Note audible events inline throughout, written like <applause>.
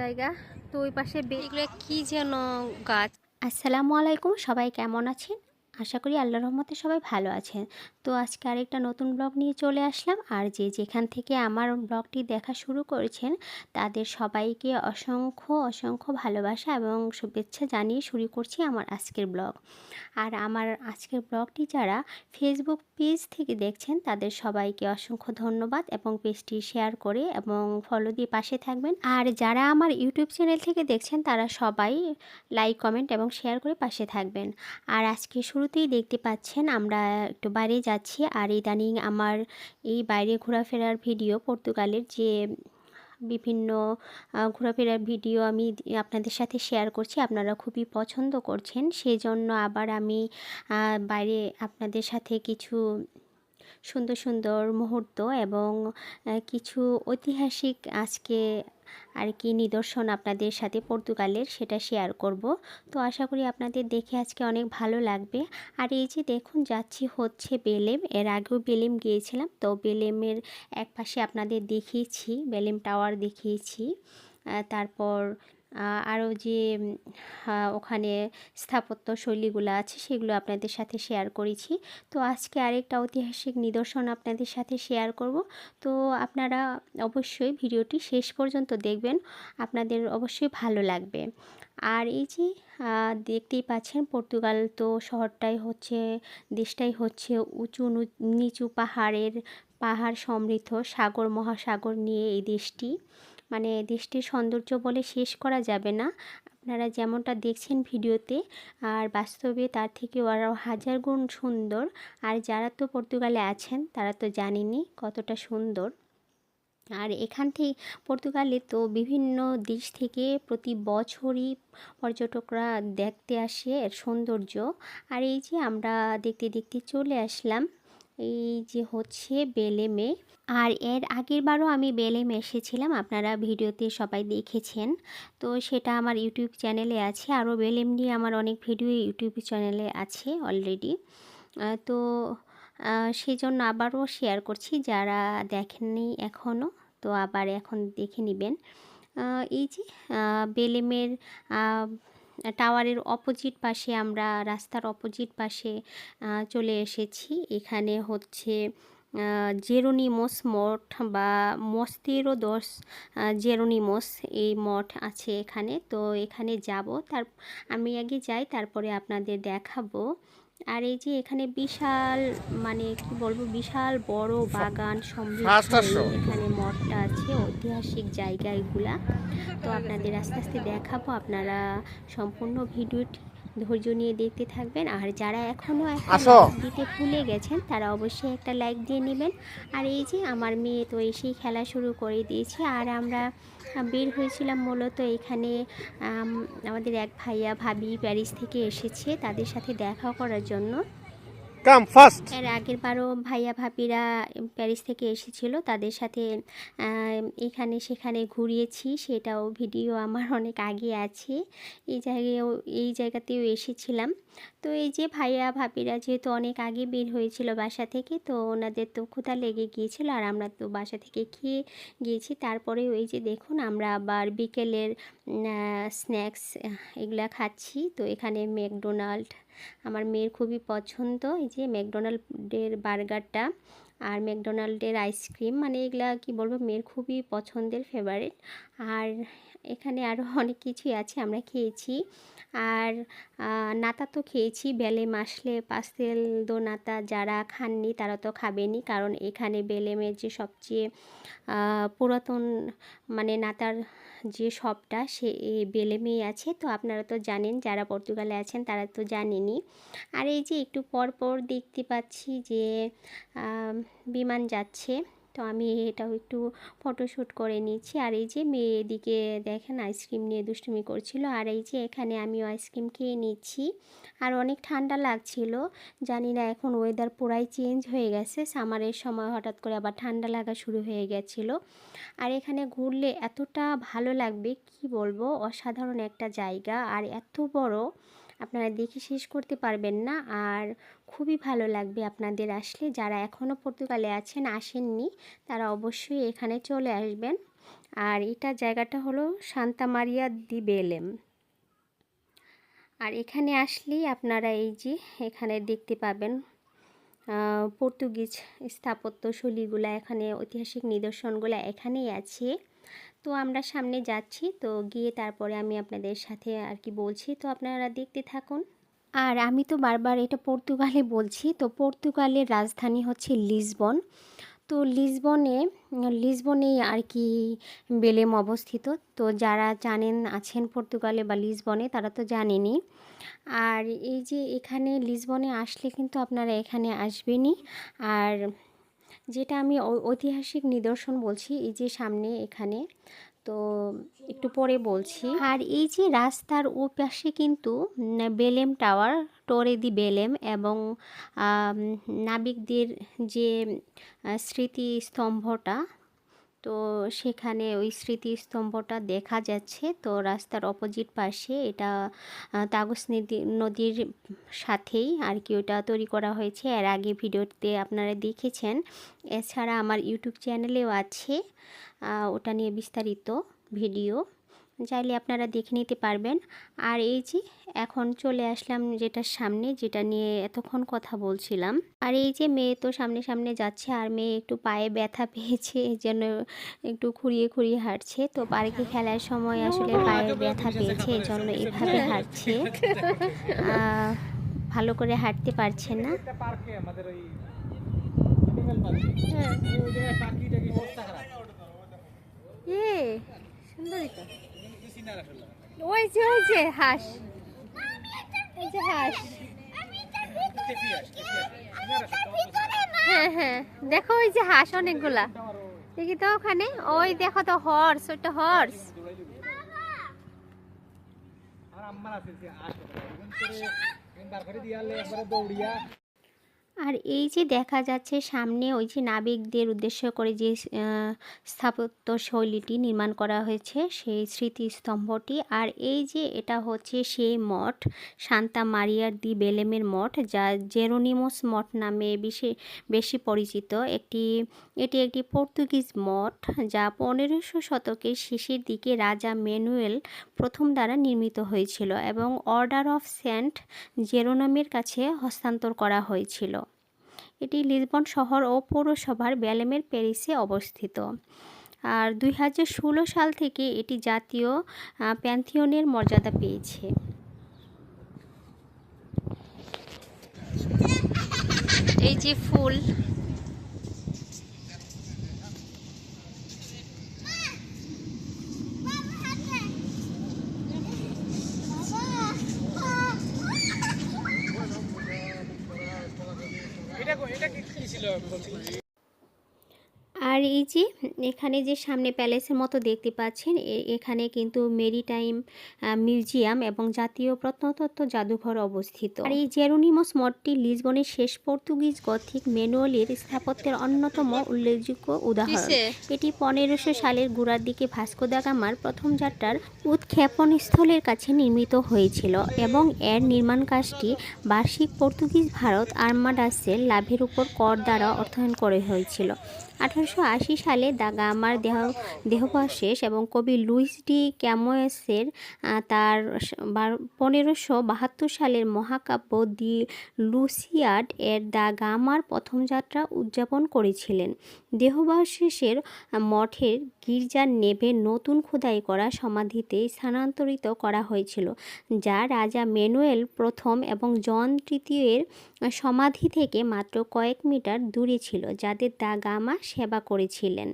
জায়গা। তো ওই পাশে এগুলো কি যেন গাছ? আসসালামু আলাইকুম সবাই কেমন আছেন? আশা করি আল্লাহ রহমতে সবাই ভালো আছেন। তো আজকে আরেকটা নতুন ব্লগ নিয়ে চলে আসলাম। আর যে যেখান থেকে আমার ব্লগটি দেখা শুরু করেছেন, তাদের সবাইকে অসংখ্য অসংখ্য ভালোবাসা এবং শুভেচ্ছা জানিয়ে শুরু করছি আমার আজকের ব্লগ। আর আমার আজকের ব্লগটি যারা ফেসবুক পেজ থেকে দেখছেন, তাদের সবাইকে অসংখ্য ধন্যবাদ এবং পেজটি শেয়ার করে এবং ফলো দিয়ে পাশে থাকবেন। আর যারা আমার ইউটিউব চ্যানেল থেকে দেখছেন, তারা সবাই লাইক কমেন্ট এবং শেয়ার করে পাশে থাকবেন। আর আজকে শুরুতেই দেখতে পাচ্ছেন, আমরা একটু বাইরে যাচ্ছি আর ইদানিং আমার এই বাইরে ঘোরাফেরার ভিডিও, পর্তুগালের যে বিভিন্ন ঘোরাফেরার ভিডিও আমি আপনাদের সাথে শেয়ার করছি, আপনারা খুবই পছন্দ করছেন। সেই জন্য আবার আমি বাইরে আপনাদের সাথে কিছু সুন্দর সুন্দর মুহূর্ত এবং কিছু ঐতিহাসিক আজকে আর কি নিদর্শন আপনাদের সাথে পর্তুগালের সেটা শেয়ার করব। তো আশা করি আপনাদের দেখে আজকে অনেক ভালো লাগবে। আর এই যে দেখুন, যাচ্ছি হচ্ছে বেলেম। এর আগেও বেলেম গিয়েছিলাম, তো বেলেমের এক পাশে আপনাদের দেখিয়েছি, বেলেম টাওয়ার দেখিয়েছি। তারপর আরও যে ওখানে স্থাপত্য শৈলীগুলো আছে সেগুলো আপনাদের সাথে শেয়ার করেছি। তো আজকে আরেকটা ঐতিহাসিক নিদর্শন আপনাদের সাথে শেয়ার করব। তো আপনারা অবশ্যই ভিডিওটি শেষ পর্যন্ত দেখবেন। আপনাদের অবশ্যই ভালো লাগবে। আর এই যে দেখতেই পাচ্ছেন পর্তুগাল তো শহরটাই হচ্ছে, দেশটাই হচ্ছে উঁচু নিচু পাহাড়ের পাহাড় সমৃদ্ধ সাগর, মহাসাগর নিয়ে এই দেশটি। মানে দৃষ্টির সৌন্দর্য বলে শেষ করা যাবে না। আপনারা যেমনটা দেখছেন ভিডিওতে, আর বাস্তবে তার থেকে আরও হাজার গুণ সুন্দর। আর যারা তো পর্তুগালে আছেন, তারা তো জানেনই কতটা সুন্দর। আর এখান থেকে পর্তুগালে তো বিভিন্ন দেশ থেকে প্রতি বছরই পর্যটকরা দেখতে আসে এর সৌন্দর্য। আর এই যে আমরা দেখতে দেখতে চলে আসলাম এই যে হচ্ছে বেলে বেলেমে আর এর আগের বারও আমি বেলেমে এসেছিলাম, আপনারা ভিডিওতে সবাই দেখেছেন। তো সেটা আমার ইউটিউব চ্যানেলে আছে, আরও বেলেম নিয়ে আমার অনেক ভিডিও ইউটিউব চ্যানেলে আছে অলরেডি। তো সেই জন্য আবারও শেয়ার করছি, যারা দেখেননি এখনও তো আবার এখন দেখে নেবেন। এই যে বেলেমের টাওয়ারের অপোজিট পাশে আমরা রাস্তার অপোজিট পাশে চলে এসেছি। এখানে হচ্ছে জেরোনিমোস মঠ বা মস্তেরো দশ জেরোনিমোস এই মঠ আছে এখানে। তো এখানে যাব। তার, আমি আগে যাই, তারপরে আপনাদের দেখাবো। আর এই যে এখানে বিশাল মানে কি বলব বিশাল বড় বাগান সমৃদ্ধ এখানে মঠটা আছে ঐতিহাসিক জায়গা এগুলা তো আপনাদের আস্তে আস্তে দেখাবো আপনারা সম্পূর্ণ ভিডিওটি ধৈর্য নিয়ে দেখতে থাকবেন। আর যারা এখনও দিতে ভুলে গেছেন তারা অবশ্যই একটা লাইক দিয়ে নেবেন। আর এই যে আমার মেয়ে তো এসেই খেলা শুরু করে দিয়েছে। আর আমরা বের হয়েছিলাম মূলত এখানে আমাদের এক ভাইয়া ভাবি প্যারিস থেকে এসেছে তাদের সাথে দেখা করার জন্য। Come fast. এর আগের বারও ভাইয়া ভাবিরা প্যারিস থেকে এসেছিল, তাদের সাথে এখানে সেখানে ঘুরিয়েছি, সেটাও ভিডিও আমার অনেক আগে আছে। এই জায়গায়ও, এই জায়গাতেও এসেছিলাম। তো এই যে ভাইয়া ভাবিরা যেহেতু অনেক আগে বের হয়েছিল বাসা থেকে, তো ওনাদের তো ক্ষুধা লেগে গিয়েছিল আর আমরা তো বাসা থেকে খেয়ে গিয়েছি। তারপরে ওই যে দেখুন, আমরা আবার বিকেলের স্ন্যাক্স এগুলা খাচ্ছি। তো এখানে ম্যাকডোনাল্ড। আমার মেয়ের খুবই পছন্দ। এই যে ম্যাকডোনাল্ডের বার্গারটা আর ম্যাকডোনাল্ডের আইসক্রিম মানে এগুলা কি বলব, মেয়ের খুবই পছন্দের ফেভারিট আর এখানে আরও <laughs> অনেক কিছুই আছে আমরা খেয়েছি। আর নাতা তো খেয়েছি, বেলে মাসলে, পাস্তেল দো নাতা যারা খাননি তারা তো খাবেনি কারণ এখানে বেলেমের যে সবচেয়ে পুরাতন মানে নাতার যে সবটা সে বেলে মেয়ে আছে, তো আপনারা তো জানেন যারা পর্তুগালে আছেন তারা তো জানেনি আর এই যে একটু পরপর পর দেখতে পাচ্ছি যে বিমান যাচ্ছে। তো আমি এটাও একটু ফটোশ্যুট করে নিচ্ছি। আর এই যে মেয়ে এদিকে দেখেন আইসক্রিম নিয়ে দুষ্টুমি করছিল। আর এই যে এখানে আমিও আইসক্রিম খেয়ে নিচ্ছি। আর অনেক ঠান্ডা লাগছিল। জানি না এখন ওয়েদার পুরাই চেঞ্জ হয়ে গেছে। সামারের সময় হঠাৎ করে আবার ঠান্ডা লাগা শুরু হয়ে গেছিল। আর এখানে ঘুরলে এতটা ভালো লাগবে, কি বলব? অসাধারণ একটা জায়গা। আর এত বড় আপনারা দেখে শেষ করতে পারবেন না। আর খুবই ভালো লাগবে আপনাদের আসলে। যারা এখনও পর্তুগালে আছেন, আসেননি, তারা অবশ্যই এখানে চলে আসবেন। আর এটা জায়গাটা হলো সান্তা মারিয়া দি বেলেম। আর এখানে আসলেই আপনারা এই যে এখানে দেখতে পাবেন পর্তুগিজ স্থাপত্য শৈলীগুলো এখানে ঐতিহাসিক নিদর্শনগুলো এখানেই আছে। তো আমরা সামনে যাচ্ছি। তো গিয়ে তারপরে আমি আপনাদের সাথে আর কি বলছি। তো আপনারা দেখতে থাকুন। আর আমি তো বারবার এটা পর্তুগালে বলছি। তো পর্তুগালের রাজধানী হচ্ছে লিসবন। তো লিসবনে, লিসবনেই আর কি বেলেম অবস্থিত। তো যারা জানেন, আছেন পর্তুগালে বা লিসবনে, তারা তো জানেনি আর এই যে এখানে লিসবনে আসলে কিন্তু আপনারা এখানে আসবেনই। আর যেটা আমি ঐতিহাসিক নিদর্শন বলছি, এই যে সামনে এখানে, তো একটু পরে বলছি। আর এই যে রাস্তার ও পাশে কিন্তু Belem tower Torre de Belem এবং নাবিকদের যে স্মৃতিস্তম্ভটা তো সেখানে ওই স্মৃতিস্তম্ভটা দেখা যাচ্ছে। তো রাস্তার অপোজিট পাশে এটা তাগস নদী, নদীর সাথেই আর কি ওটা তৈরি করা হয়েছে। এর আগে ভিডিওতে আপনারা দেখেছেন। এছাড়া আমার ইউটিউব চ্যানেলেও আছে ওটা নিয়ে বিস্তারিত ভিডিও। চাইলে আপনারা দেখে নিতে পারবেন। আর এই যে এখন চলে আসলাম যেটার সামনে যেটা নিয়ে এতক্ষণ কথা বলছিলাম। আর এই যে মেয়ে তো সামনে সামনে যাচ্ছে আর মেয়ে একটু পায়ে ব্যথা পেয়েছে এই জন্য একটু খুঁড়িয়ে খুঁড়িয়ে হাঁটছে। তো পার্কে খেলার সময় আসলে পায়ে ব্যথা পেয়েছে এই জন্য এভাবে হাঁটছে। ভালো করে হাঁটতে পারছে না। খারাপ। এ সুন্দরই তো। ওই যে ওই যে, হাঁস। হাঁস। হ্যাঁ হ্যাঁ। দেখো ওই যে হাঁস অনেকগুলা। দেখি তো ওখানে। ওই দেখো তো হর্স ওইটা হর্স আর আম্মার আছে আস একবারে দৌড়িয়া। আর এই যে দেখা যাচ্ছে সামনে ওই যে নাবিকদের উদ্দেশ্য করে যে স্থাপত্য শৈলীটি নির্মাণ করা হয়েছে সেই স্মৃতিস্তম্ভটি। আর এই যে এটা হচ্ছে সেই মঠ শান্তা মারিয়ার দি বেলেমের মঠ, যা জেরোনিমোস মঠ নামে বেশি বেশি পরিচিত। একটি, এটি একটি পর্তুগিজ মঠ যা পনেরোশো শতকের শেষের দিকে রাজা ম্যানুয়েল প্রথম দ্বারা নির্মিত হয়েছিল এবং অর্ডার অফ সেন্ট জেরোনামের কাছে হস্তান্তর করা হয়েছিল। এটি লিসবন শহর ও পৌরসভার ব্যালেমের প্যারিসে অবস্থিত। আর দুই হাজার ষোলো সাল থেকে এটি জাতীয় প্যান্থিয়নের মর্যাদা পেয়েছে। এই যে ফুল এটা এটা কি ছিল? আর এই যে এখানে যে সামনে প্যালেসের মতো দেখতে পাচ্ছেন এখানে কিন্তু মেরিটাইম মিউজিয়াম এবং জাতীয় প্রত্নতত্ত্ব জাদুঘর অবস্থিত। আর এই জেরোনিমস মঠটি লিসবনের শেষ পর্তুগিজ গথিক ম্যানুয়ালের স্থাপত্যের অন্যতম উল্লেখযোগ্য উদাহরণ। এটি পনেরোশো সালের গোড়ার দিকে ভাস্কো দা গামার প্রথম যাত্রার উৎক্ষেপণ স্থলের কাছে নির্মিত হয়েছিল এবং এর নির্মাণ কাজটি বার্ষিক পর্তুগিজ ভারত আর্মাডাসের লাভের উপর কর দ্বারা অর্থায়ন করে হয়েছিল। আঠারোশো আশি সালে দা গামার দেহ দেহবশেষ এবং কবি লুইস ডি ক্যামোয়েসের তার পনেরোশো বাহাত্তর সালের মহাকাব্য দি লুসিয়াড এর দা গামার প্রথম যাত্রা উদযাপন করেছিলেন। দেহবশেষের মঠের গির্জার নেভে নতুন খোদাই করা সমাধিতে স্থানান্তরিত করা হয়েছিল, যা রাজা ম্যানুয়েল প্রথম এবং জন তৃতীয়ের সমাধি থেকে মাত্র কয়েক মিটার দূরে ছিল যাদের দা গামা সেবা করেছিলেন।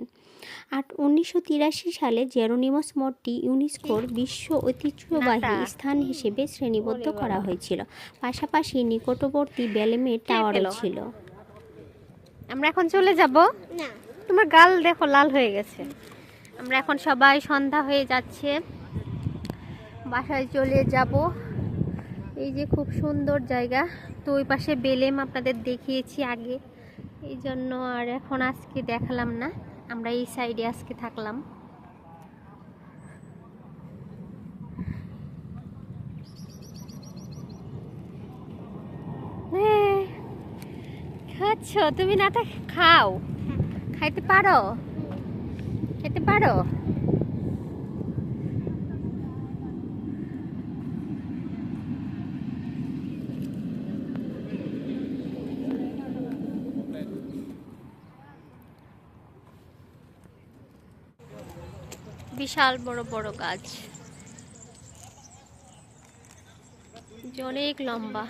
আর উনিশশো তিরাশি সালে জেরোনিমস মঠটি ইউনেস্কোর বিশ্ব ঐতিহ্যবাহী স্থান হিসেবে শ্রেণীবদ্ধ করা হয়েছিল। পাশাপাশি নিকটবর্তী বেলেমের টাওয়ারও পেল? ছিল। আমরা এখন চলে যাব? না। তোমার গাল দেখো লাল হয়ে গেছে। আমরা এখন সবাই সন্ধ্যা হয়ে যাচ্ছে। বাসায় চলে যাব। এই যে খুব সুন্দর জায়গা। তো ওই পাশে বেলেম আপনাদের দেখিয়েছি আগে। এই জন্য আর এখন আজকে দেখালাম না। আমরা এই সাইডে আজকে থাকলাম। খাচ্ছ? তুমি নাটা খাও। খাইতে পারো? খেতে পারো? বিশাল বড় বড় গাছ। অনেক লম্বা।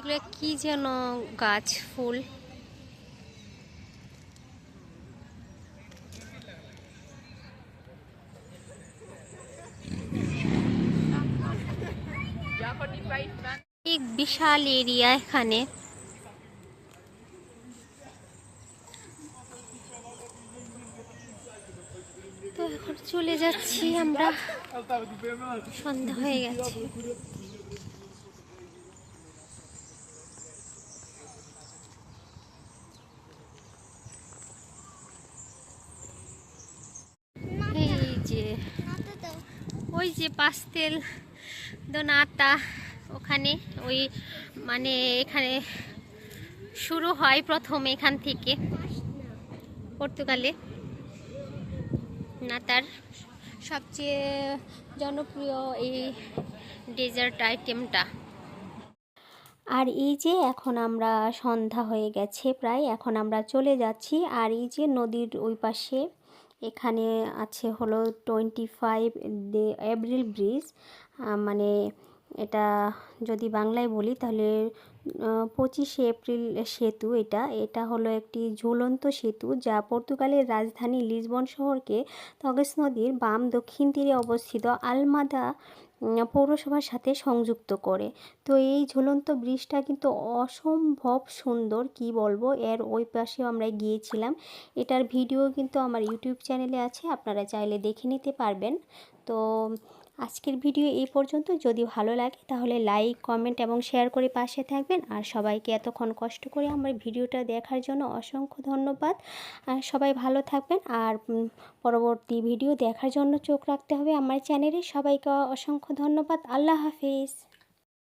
এগুলো কি যেন গাছ, ফুল? বিশাল এরিয়া এখানে। তো এখন চলে যাচ্ছি আমরা। সন্ধ্যা হয়ে গেছে এই যে ওই যে পাস্তেল দোনাতা, ওখানে ওই মানে এখানে শুরু হয় প্রথম এখান থেকে, পর্তুগালে। নাতার সবচেয়ে জনপ্রিয় এই ডেজার্ট আইটেমটা আর এই যে এখন আমরা সন্ধ্যা হয়ে গেছে প্রায়, এখন আমরা চলে যাচ্ছি আর এই যে নদীর ওই পাশে এখানে আছে হলো twenty five the April bridge মানে এটা যদি বাংলায় বলি তাহলে পঁচিশে এপ্রিল সেতু এটা। এটা হলো একটি ঝুলন্ত সেতু যা পর্তুগালের রাজধানী লিসবন শহরকে তগেস নদীর বাম দক্ষিণ তীরে অবস্থিত আলমাদা পৌরসভার সাথে সংযুক্ত করে। তো এই ঝুলন্ত ব্রিজটা কিন্তু অসম্ভব সুন্দর, কি বলব? এর ওই পাশেও আমরা গিয়েছিলাম। এটার ভিডিও কিন্তু আমার ইউটিউব চ্যানেলে আছে, আপনারা চাইলে দেখে নিতে পারবেন। তো আজকের ভিডিও এই পর্যন্ত। যদি ভালো লাগে তাহলে লাইক, কমেন্ট এবং শেয়ার করে পাশে থাকবেন। আর সবাইকে এতক্ষণ কষ্ট করে আমার ভিডিওটা দেখার জন্য অসংখ্য ধন্যবাদ। আর সবাই ভালো থাকবেন। আর পরবর্তী ভিডিও দেখার জন্য চোখ রাখতে হবে আমার চ্যানেলে। সবাইকে অসংখ্য ধন্যবাদ। আল্লাহ হাফিজ।